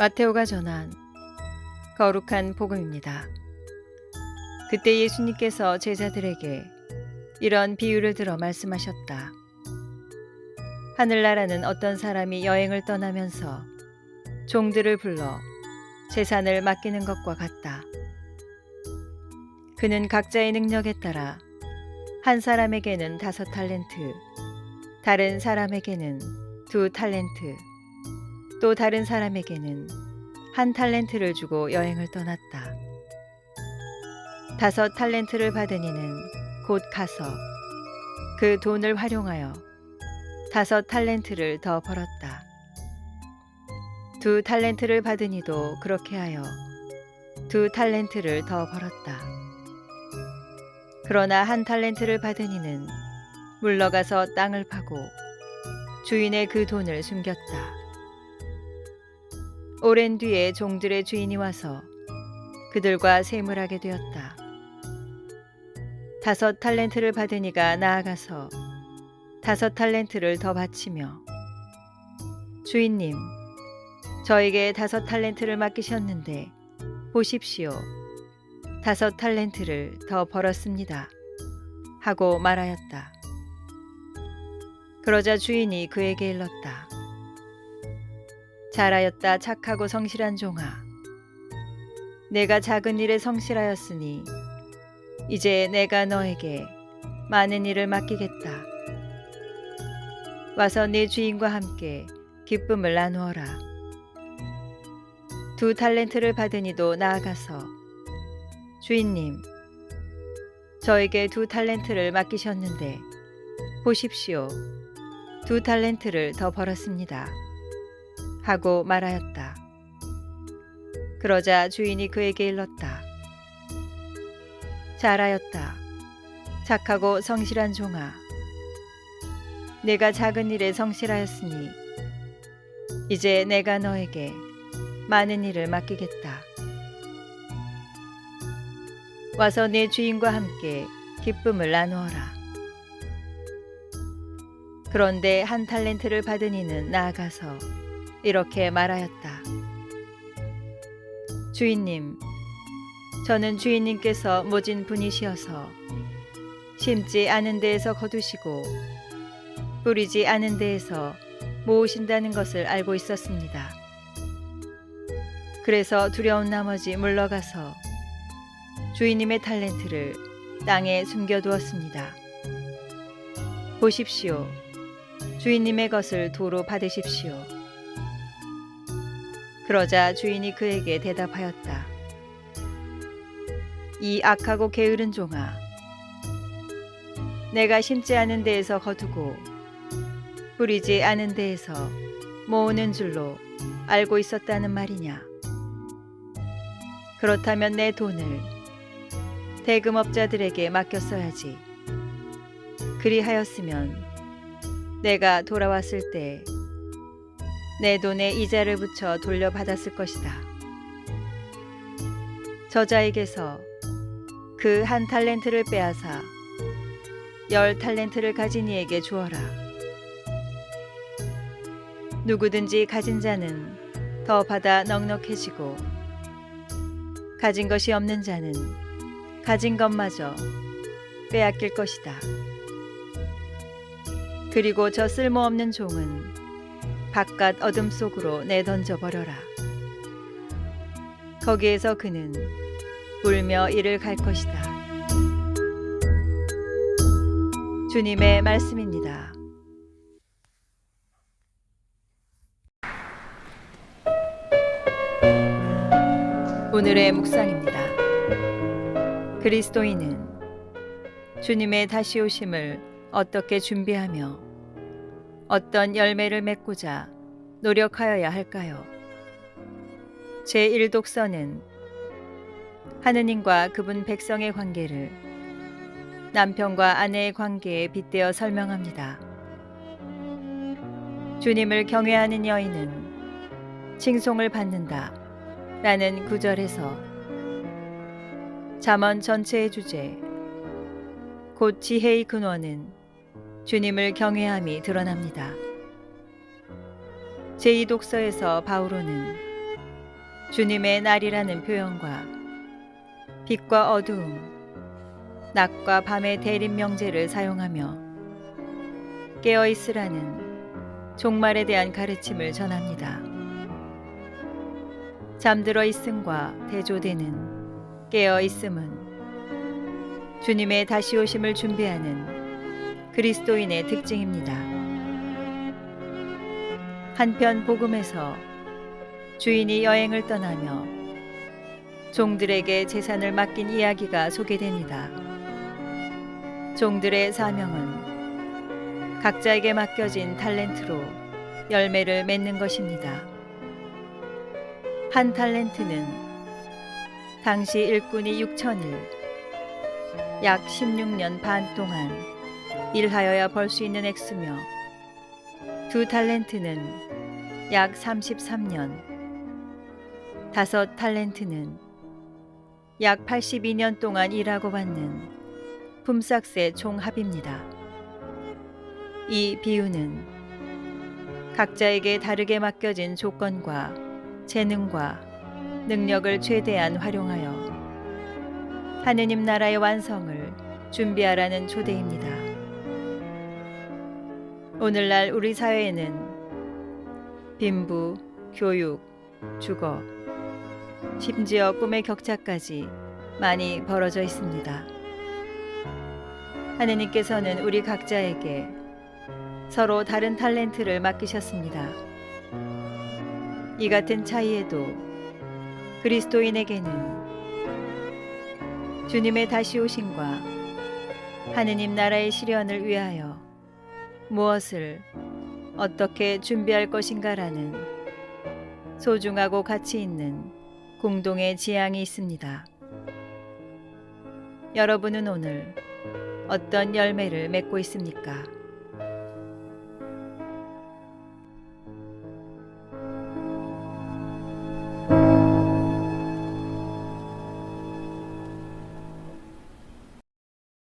마테오가 전한 거룩한 복음입니다. 그때 예수님께서 제자들에게 이런 비유를 들어 말씀하셨다. 하늘나라는 어떤 사람이 여행을 떠나면서 종들을 불러 재산을 맡기는 것과 같다. 그는 각자의 능력에 따라 한 사람에게는 다섯 탈렌트, 다른 사람에게는 두 탈렌트, 또 다른 사람에게는 한 탈렌트를 주고 여행을 떠났다. 다섯 탈렌트를 받은 이는 곧 가서 그 돈을 활용하여 다섯 탈렌트를 더 벌었다. 두 탈렌트를 받은 이도 그렇게 하여 두 탈렌트를 더 벌었다. 그러나 한 탈렌트를 받은 이는 물러가서 땅을 파고 주인의 그 돈을 숨겼다. 오랜 뒤에 종들의 주인이 와서 그들과 세물하게 되었다. 다섯 탈렌트를 받으니가 나아가서 다섯 탈렌트를 더 바치며 주인님, 저에게 다섯 탈렌트를 맡기셨는데 보십시오. 다섯 탈렌트를 더 벌었습니다. 하고 말하였다. 그러자 주인이 그에게 일렀다. 잘하였다 착하고 성실한 종아. 내가 작은 일에 성실하였으니 이제 내가 너에게 많은 일을 맡기겠다. 와서 네 주인과 함께 기쁨을 나누어라. 두 탈렌트를 받으니도 나아가서 주인님, 저에게 두 탈렌트를 맡기셨는데 보십시오. 두 탈렌트를 더 벌었습니다. 하고 말하였다. 그러자 주인이 그에게 일렀다. 잘하였다. 착하고 성실한 종아. 내가 작은 일에 성실하였으니 이제 내가 너에게 많은 일을 맡기겠다. 와서 내 주인과 함께 기쁨을 나누어라. 그런데 한 탈렌트를 받은 이는 나아가서 이렇게 말하였다. 주인님, 저는 주인님께서 모진 분이시어서 심지 않은 데에서 거두시고 뿌리지 않은 데에서 모으신다는 것을 알고 있었습니다. 그래서 두려운 나머지 물러가서 주인님의 탈렌트를 땅에 숨겨두었습니다. 보십시오. 주인님의 것을 도로 받으십시오. 그러자 주인이 그에게 대답하였다. 이 악하고 게으른 종아, 내가 심지 않은 데에서 거두고 뿌리지 않은 데에서 모으는 줄로 알고 있었다는 말이냐? 그렇다면 내 돈을 대금업자들에게 맡겼어야지. 그리하였으면 내가 돌아왔을 때 내 돈에 이자를 붙여 돌려받았을 것이다. 저자에게서 그 한 탈렌트를 빼앗아 열 탈렌트를 가진 이에게 주어라. 누구든지 가진 자는 더 받아 넉넉해지고 가진 것이 없는 자는 가진 것마저 빼앗길 것이다. 그리고 저 쓸모없는 종은 바깥 어둠 속으로 내던져 버려라. 거기에서 그는 울며 이를 갈 것이다. 주님의 말씀입니다. 오늘의 묵상입니다. 그리스도인은 주님의 다시 오심을 어떻게 준비하며 어떤 열매를 맺고자 노력하여야 할까요? 제1독서는 하느님과 그분 백성의 관계를 남편과 아내의 관계에 빗대어 설명합니다. 주님을 경외하는 여인은 칭송을 받는다. 라는 구절에서 잠언 전체의 주제 곧 지혜의 근원은 주님을 경외함이 드러납니다. 제2독서에서 바오로는 주님의 날이라는 표현과 빛과 어두움, 낮과 밤의 대립 명제를 사용하며 깨어 있으라는 종말에 대한 가르침을 전합니다. 잠들어 있음과 대조되는 깨어 있음은 주님의 다시 오심을 준비하는 그리스도인의 특징입니다. 한편 복음에서 주인이 여행을 떠나며 종들에게 재산을 맡긴 이야기가 소개됩니다. 종들의 사명은 각자에게 맡겨진 탤런트로 열매를 맺는 것입니다. 한 탤런트는 당시 일꾼이 6천일, 약 16년 반 동안 일하여야 벌 수 있는 액수며 두 탤런트는 약 33년, 다섯 탤런트는 약 82년 동안 일하고 받는 품삯의 총합입니다. 이 비유는 각자에게 다르게 맡겨진 조건과 재능과 능력을 최대한 활용하여 하느님 나라의 완성을 준비하라는 초대입니다. 오늘날 우리 사회에는 빈부, 교육, 주거, 심지어 꿈의 격차까지 많이 벌어져 있습니다. 하느님께서는 우리 각자에게 서로 다른 탤런트를 맡기셨습니다. 이 같은 차이에도 그리스도인에게는 주님의 다시 오심과 하느님 나라의 실현을 위하여 무엇을 어떻게 준비할 것인가라는 소중하고 가치 있는 공동의 지향이 있습니다. 여러분은 오늘 어떤 열매를 맺고 있습니까?